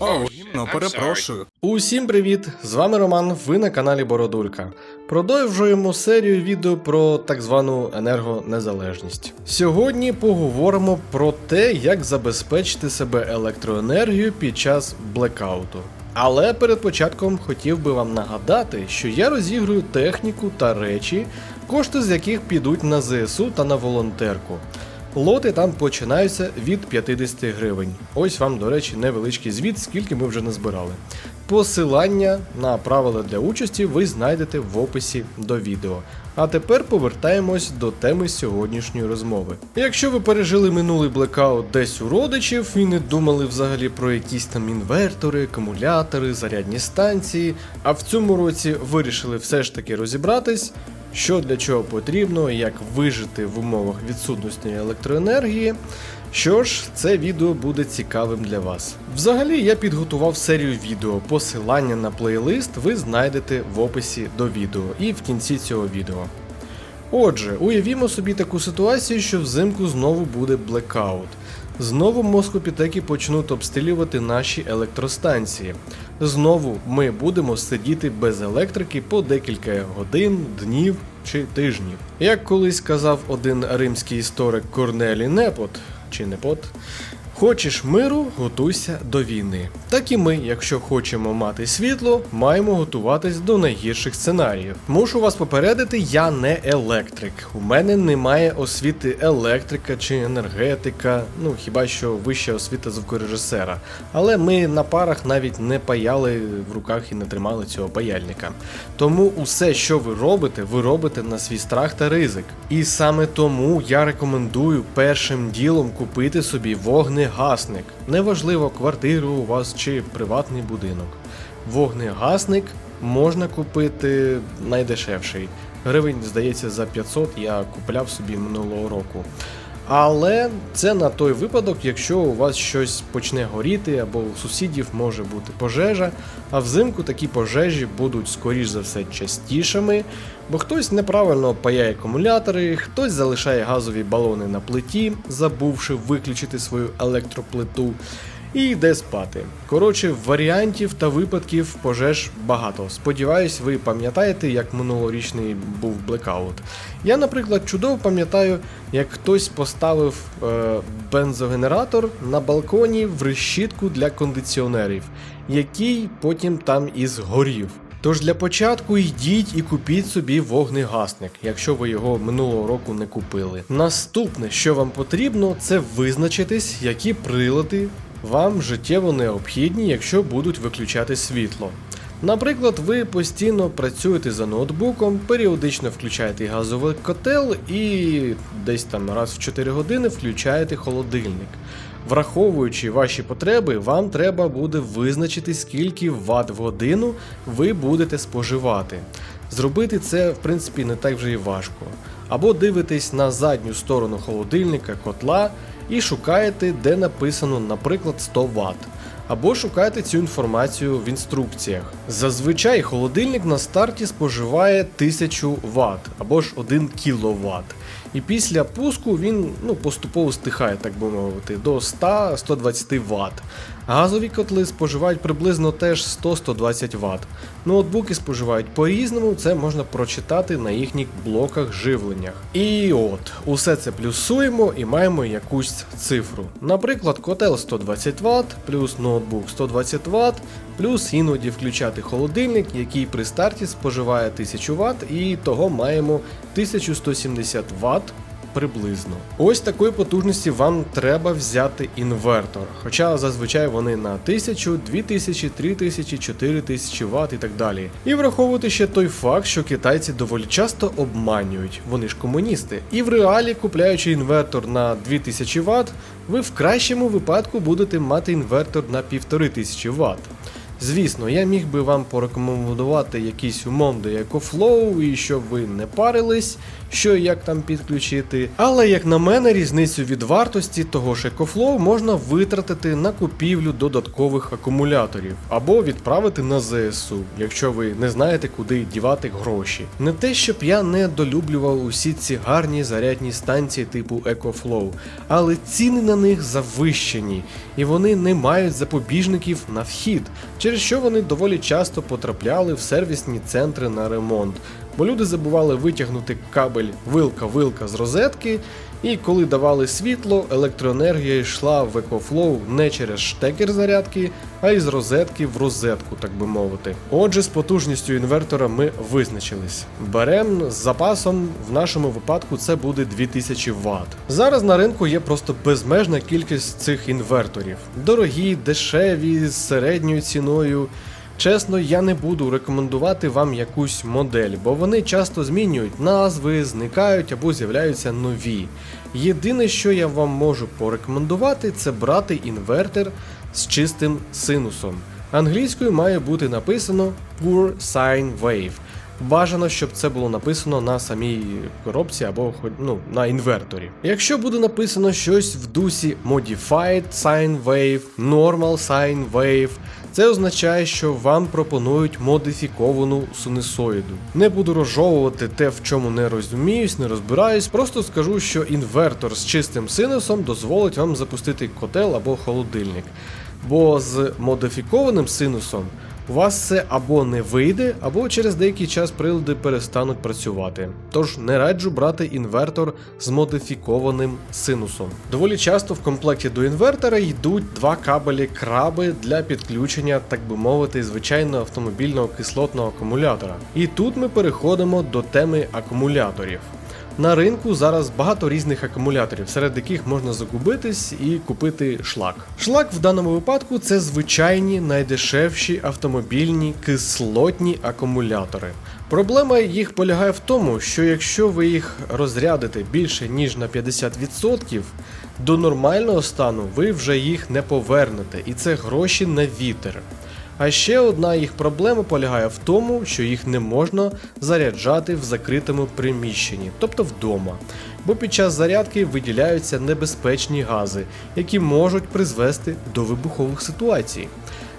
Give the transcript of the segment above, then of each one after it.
О, гімно, перепрошую. Усім привіт! З вами Роман, ви на каналі Бородулька. Продовжуємо серію відео про так звану енергонезалежність. Сьогодні поговоримо про те, як забезпечити себе електроенергією під час блекауту. Але перед початком хотів би вам нагадати, що я розіграю техніку та речі, кошти з яких підуть на ЗСУ та на волонтерку. Лоти там починаються від 50 гривень. Ось вам, до речі, невеличкий звіт, скільки ми вже назбирали. Посилання на правила для участі ви знайдете в описі до відео. А тепер повертаємось до теми сьогоднішньої розмови. Якщо ви пережили минулий блекаут десь у родичів і не думали взагалі про якісь там інвертори, акумулятори, зарядні станції, а в цьому році вирішили все ж таки розібратись, що для чого потрібно, як вижити в умовах відсутності електроенергії. Що ж, це відео буде цікавим для вас. Взагалі, я підготував серію відео. Посилання на плейлист ви знайдете в описі до відео і в кінці цього відео. Отже, уявімо собі таку ситуацію, що взимку знову буде блекаут. Знову москопітеки почнуть обстрілювати наші електростанції. Знову ми будемо сидіти без електрики по декілька годин, днів чи тижнів. Як колись казав один римський історик Корнелі Непот, чи Непот, Хочеш миру, готуйся до війни. Так і ми, якщо хочемо мати світло, маємо готуватись до найгірших сценаріїв. Мушу вас попередити, я не електрик. У мене немає освіти електрика чи енергетика, ну хіба що вища освіта звукорежисера. Але ми на парах навіть не паяли в руках і не тримали цього паяльника. Тому усе, що ви робите, ви робите на свій страх та ризик. І саме тому я рекомендую першим ділом купити собі вогнегасник. Неважливо, квартиру у вас чи приватний будинок. Вогнегасник можна купити найдешевший. Гривень, здається, за 500 я купляв собі минулого року. Але це на той випадок, якщо у вас щось почне горіти, або у сусідів може бути пожежа, а взимку такі пожежі будуть скоріш за все частішими, бо хтось неправильно паяє акумулятори, хтось залишає газові балони на плиті, забувши виключити свою електроплиту. І йде спати. Коротше, варіантів та випадків пожеж багато. Сподіваюсь, ви пам'ятаєте, як минулорічний був блекаут. Я, наприклад, чудово пам'ятаю, як хтось поставив е, бензогенератор на балконі в решітку для кондиціонерів, який потім там і згорів. Тож для початку йдіть і купіть собі вогнегасник, якщо ви його минулого року не купили. Наступне, що вам потрібно, це визначитись, які прилади вам життєво необхідні, якщо будуть виключати світло. Наприклад, ви постійно працюєте за ноутбуком, періодично включаєте газовий котел і десь там раз в 4 години включаєте холодильник. Враховуючи ваші потреби, вам треба буде визначити, скільки Вт в годину ви будете споживати. Зробити це, в принципі, не так вже і важко. Або дивитесь на задню сторону холодильника котла і шукаєте, де написано, наприклад, 100 Вт. Або шукаєте цю інформацію в інструкціях. Зазвичай холодильник на старті споживає 1000 Вт або ж 1 кВт. І після пуску він ну, поступово стихає, так би мовити, до 100-120 Вт. Газові котли споживають приблизно теж 100-120 Вт. Ноутбуки споживають по-різному, це можна прочитати на їхніх блоках живленнях. І от, усе це плюсуємо і маємо якусь цифру. Наприклад, котел 120 Вт, плюс ноутбук 120 Вт, плюс іноді включати холодильник, який при старті споживає 1000 Вт, і того маємо 1170 Вт приблизно. Ось такої потужності вам треба взяти інвертор. Хоча зазвичай вони на 1000, 2000, 3000, 4000 Вт і так далі. І враховувати ще той факт, що китайці доволі часто обманюють, вони ж комуністи. І в реалі, купляючи інвертор на 2000 Вт, ви в кращому випадку будете мати інвертор на 1500 Вт. Звісно, я міг би вам порекомендувати якийсь умовний EcoFlow і щоб ви не парились, що і як там підключити. Але як на мене, різницю від вартості того ж EcoFlow можна витратити на купівлю додаткових акумуляторів або відправити на ЗСУ, якщо ви не знаєте, куди дівати гроші. Не те, щоб я не долюблював усі ці гарні зарядні станції типу EcoFlow, але ціни на них завищені, і вони не мають запобіжників на вхід, через що вони доволі часто потрапляли в сервісні центри на ремонт. Бо люди забували витягнути кабель вилка-вилка з розетки, і коли давали світло, електроенергія йшла в EcoFlow не через штекер зарядки, а із розетки в розетку, так би мовити. Отже, з потужністю інвертора ми визначились. Берем з запасом, в нашому випадку це буде 2000 Вт. Зараз на ринку є просто безмежна кількість цих інверторів. Дорогі, дешеві, з середньою ціною. Чесно, я не буду рекомендувати вам якусь модель, бо вони часто змінюють назви, зникають або з'являються нові. Єдине, що я вам можу порекомендувати, це брати інвертор з чистим синусом. Англійською має бути написано Pure Sine Wave. Бажано, щоб це було написано на самій коробці або ну, на інверторі. Якщо буде написано щось в дусі Modified Sine Wave, Normal Sine Wave, це означає, що вам пропонують модифіковану синусоїду. Не буду розжовувати те, в чому не розуміюсь, не розбираюсь, просто скажу, що інвертор з чистим синусом дозволить вам запустити котел або холодильник. Бо з модифікованим синусом у вас це або не вийде, або через деякий час прилади перестануть працювати. Тож не раджу брати інвертор з модифікованим синусом. Доволі часто в комплекті до інвертора йдуть два кабелі краби для підключення, так би мовити, звичайного автомобільного кислотного акумулятора. І тут ми переходимо до теми акумуляторів. На ринку зараз багато різних акумуляторів, серед яких можна загубитись і купити шлак. Шлак в даному випадку це звичайні найдешевші автомобільні кислотні акумулятори. Проблема їх полягає в тому, що якщо ви їх розрядите більше ніж на 50%, до нормального стану ви вже їх не повернете, і це гроші на вітер. А ще одна їх проблема полягає в тому, що їх не можна заряджати в закритому приміщенні, тобто вдома. Бо під час зарядки виділяються небезпечні гази, які можуть призвести до вибухових ситуацій.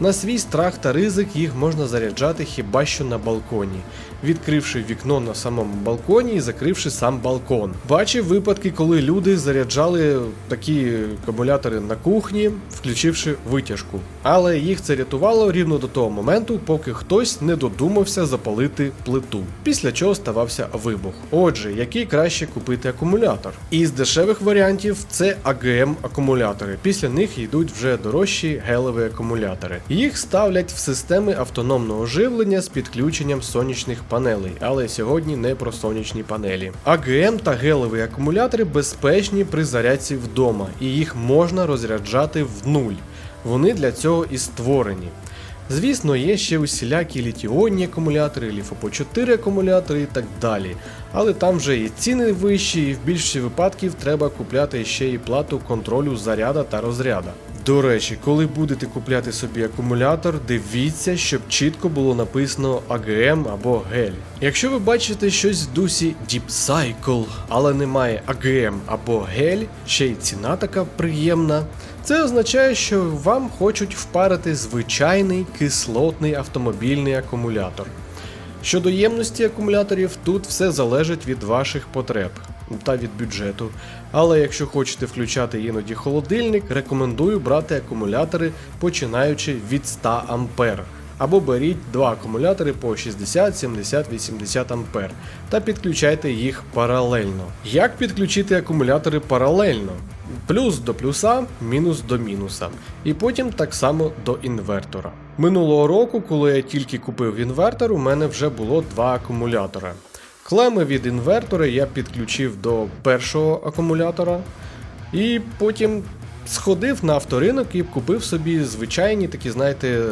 На свій страх та ризик їх можна заряджати хіба що на балконі, відкривши вікно на самому балконі і закривши сам балкон. Бачив випадки, коли люди заряджали такі акумулятори на кухні, включивши витяжку. Але їх це рятувало рівно до того моменту, поки хтось не додумався запалити плиту, після чого ставався вибух. Отже, який краще купити акумулятор? Із дешевих варіантів це AGM акумулятори. Після них йдуть вже дорожчі гелеві акумулятори. Їх ставлять в системи автономного живлення з підключенням сонячних панелей, але сьогодні не про сонячні панелі. АГМ та гелеві акумулятори безпечні при зарядці вдома, і їх можна розряджати в нуль. Вони для цього і створені. Звісно, є ще усілякі літіонні акумулятори, ліфопо 4 акумулятори і так далі. Але там вже і ціни вищі, і в більшості випадків треба купляти ще і плату контролю заряда та розряда. До речі, коли будете купляти собі акумулятор, дивіться, щоб чітко було написано AGM або гель. Якщо ви бачите щось в дусі Deep Cycle, але немає AGM або гель, ще й ціна така приємна. Це означає, що вам хочуть впарити звичайний кислотний автомобільний акумулятор. Щодо ємності акумуляторів, тут все залежить від ваших потреб та від бюджету. Але якщо хочете включати іноді холодильник, рекомендую брати акумулятори починаючи від 100 А. Або беріть два акумулятори по 60, 70, 80 А та підключайте їх паралельно. Як підключити акумулятори паралельно? Плюс до плюса, мінус до мінуса. І потім так само до інвертора. Минулого року, коли я тільки купив інвертор, у мене вже було два акумулятора. Клеми від інвертора я підключив до першого акумулятора, і потім сходив на авторинок і купив собі звичайні такі, знаєте,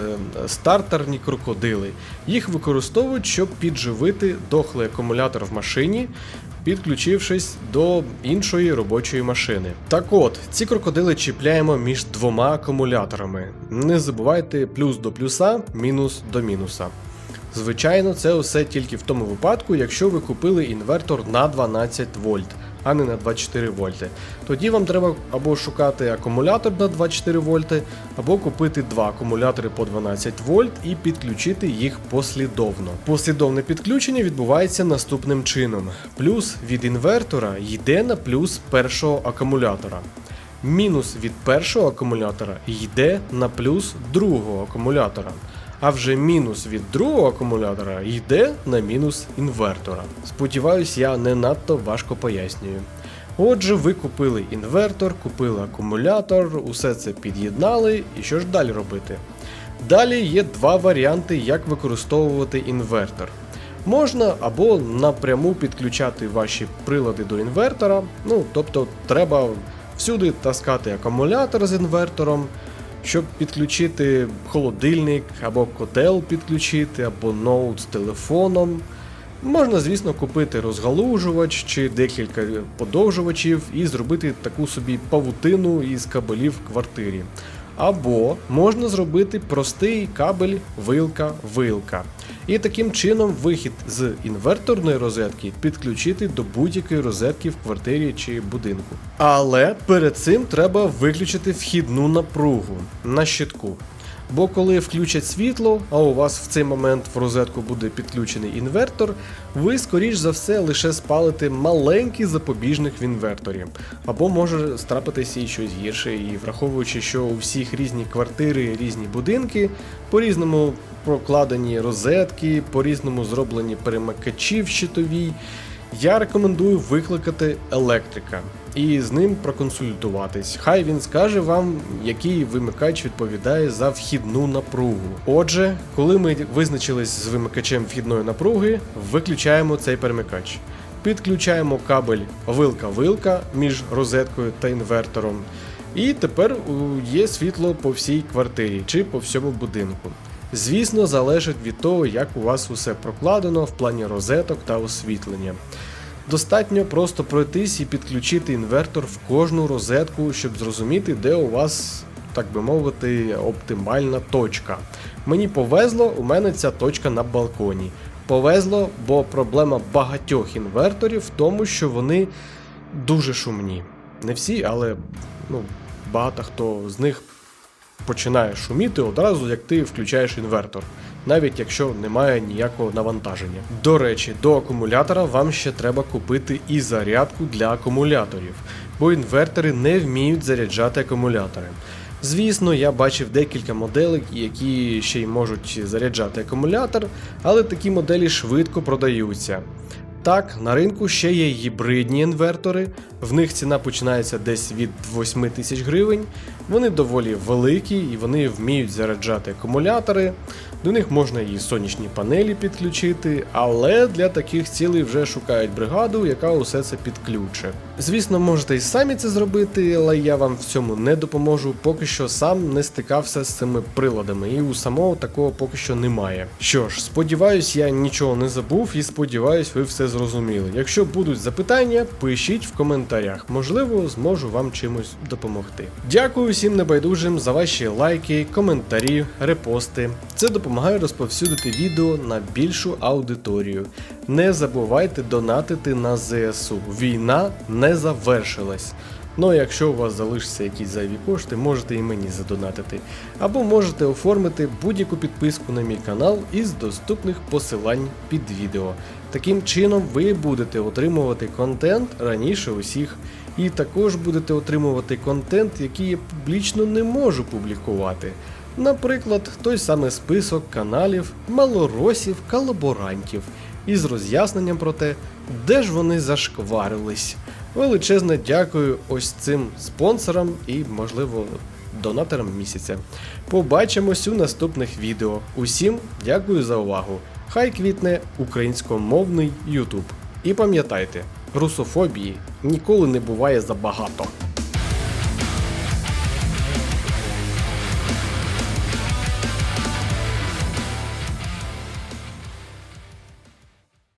стартерні крокодили. Їх використовують, щоб підживити дохлий акумулятор в машині. підключившись до іншої робочої машини. Так от, ці крокодили чіпляємо між двома акумуляторами. Не забувайте плюс до плюса, мінус до мінуса. Звичайно, це усе тільки в тому випадку, якщо ви купили інвертор на 12 вольт, а не на 24 вольти. Тоді вам треба або шукати акумулятор на 24 вольти, або купити два акумулятори по 12 вольт і підключити їх послідовно. Послідовне підключення відбувається наступним чином: плюс від інвертора йде на плюс першого акумулятора. Мінус від першого акумулятора йде на плюс другого акумулятора. А вже мінус від другого акумулятора йде на мінус інвертора. Сподіваюсь, я не надто важко пояснюю. Отже, ви купили інвертор, купили акумулятор, усе це під'єднали, і що ж далі робити? Далі є два варіанти, як використовувати інвертор. Можна або напряму підключати ваші прилади до інвертора, ну тобто треба всюди таскати акумулятор з інвертором, щоб підключити холодильник або котел підключити, або ноут з телефоном. Можна, звісно, купити розгалужувач чи декілька подовжувачів і зробити таку собі павутину із кабелів в квартирі. Або можна зробити простий кабель вилка-вилка. І таким чином вихід з інверторної розетки підключити до будь-якої розетки в квартирі чи будинку. Але перед цим треба виключити вхідну напругу на щитку. Бо коли включать світло, а у вас в цей момент в розетку буде підключений інвертор, ви скоріш за все лише спалите маленький запобіжник в інверторі. Або може страпитися і щось гірше, і враховуючи, що у всіх різні квартири, різні будинки, по-різному прокладені розетки, по-різному зроблені перемикачі в щитовій. Я рекомендую викликати електрика і з ним проконсультуватись. Хай він скаже вам, який вимикач відповідає за вхідну напругу. Отже, коли ми визначились з вимикачем вхідної напруги, виключаємо цей перемикач. Підключаємо кабель вилка-вилка між розеткою та інвертором. І тепер є світло по всій квартирі чи по всьому будинку. Звісно, залежить від того, як у вас усе прокладено в плані розеток та освітлення. Достатньо просто пройтись і підключити інвертор в кожну розетку, щоб зрозуміти, де у вас, так би мовити, оптимальна точка. Мені повезло, у мене ця точка на балконі. Повезло, бо проблема багатьох інверторів в тому, що вони дуже шумні. Не всі, але ну, багато хто з них починає шуміти одразу, як ти включаєш інвертор, навіть якщо немає ніякого навантаження. До речі, до акумулятора вам ще треба купити і зарядку для акумуляторів, бо інвертори не вміють заряджати акумулятори. Звісно, я бачив декілька моделей, які ще й можуть заряджати акумулятор, але такі моделі швидко продаються. Так, на ринку ще є гібридні інвертори, в них ціна починається десь від 8 тисяч гривень. Вони доволі великі і вони вміють заряджати акумулятори. До них можна і сонячні панелі підключити, але для таких цілей вже шукають бригаду, яка усе це підключить. Звісно, можете і самі це зробити, але я вам в цьому не допоможу, поки що сам не стикався з цими приладами, і у самого такого поки що немає. Що ж, сподіваюсь, я нічого не забув і сподіваюсь, ви все зрозуміли. Якщо будуть запитання, пишіть в коментарях, можливо, зможу вам чимось допомогти. Дякую всім небайдужим за ваші лайки, коментарі, репости. Це допомагає розповсюдити відео на більшу аудиторію. Не забувайте донатити на ЗСУ. Війна не завершилась. Ну, а якщо у вас залишаться якісь зайві кошти, можете і мені задонатити. Або можете оформити будь-яку підписку на мій канал із доступних посилань під відео. Таким чином ви будете отримувати контент раніше усіх. І також будете отримувати контент, який я публічно не можу публікувати. Наприклад, той самий список каналів малоросів колаборантів із роз'ясненням про те, де ж вони зашкварились. Величезне дякую ось цим спонсорам і, можливо, донаторам місяця. Побачимось у наступних відео. Усім дякую за увагу. Хай квітне українськомовний YouTube. І пам'ятайте, русофобії ніколи не буває забагато.